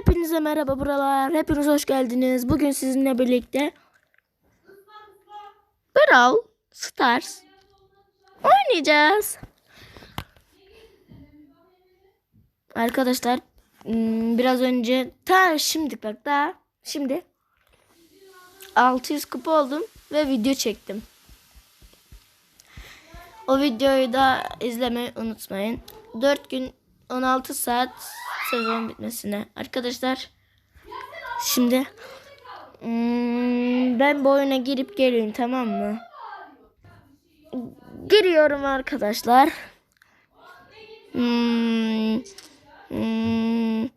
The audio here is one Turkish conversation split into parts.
Hepinize merhaba buralar. Hepiniz hoş geldiniz. Bugün sizinle birlikte Brawl Stars oynayacağız. Arkadaşlar hmm, biraz önce ta şimdi bak daha şimdi 600 kupa oldum ve video çektim. O videoyu da izlemeyi unutmayın. 4 gün 16 saat sezon bitmesine. Arkadaşlar şimdi hmm, ben bu oyuna girip geleyim tamam mı? Giriyorum arkadaşlar. Hmm, hmm,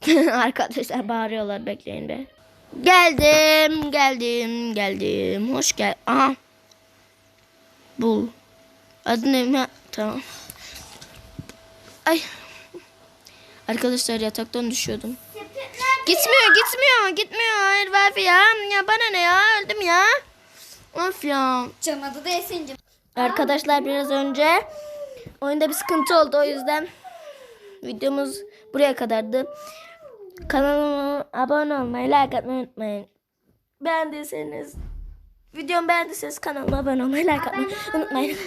arkadaşlar bağırıyorlar bekleyin be. Geldim, geldim, geldim. Hoş gel. Aha. Bul. Adı ne? Tamam. Ay. Arkadaşlar yataktan düşüyordum. Gitmiyor, gitmiyor, gitmiyor. Hayır Vafi ya. Ya bana ne ya? Öldüm ya. Of ya. Canım adı da Esin'cim. Arkadaşlar biraz önce oyunda bir sıkıntı oldu. O yüzden videomuz buraya kadardı. Kanalıma abone olmayı, like atmayı unutmayın. Beğendiyseniz, videomu beğendiyseniz kanalıma abone olmayı, like atmayı unutmayın.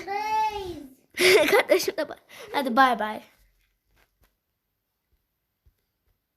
Kardeşim de var. Hadi bay bay.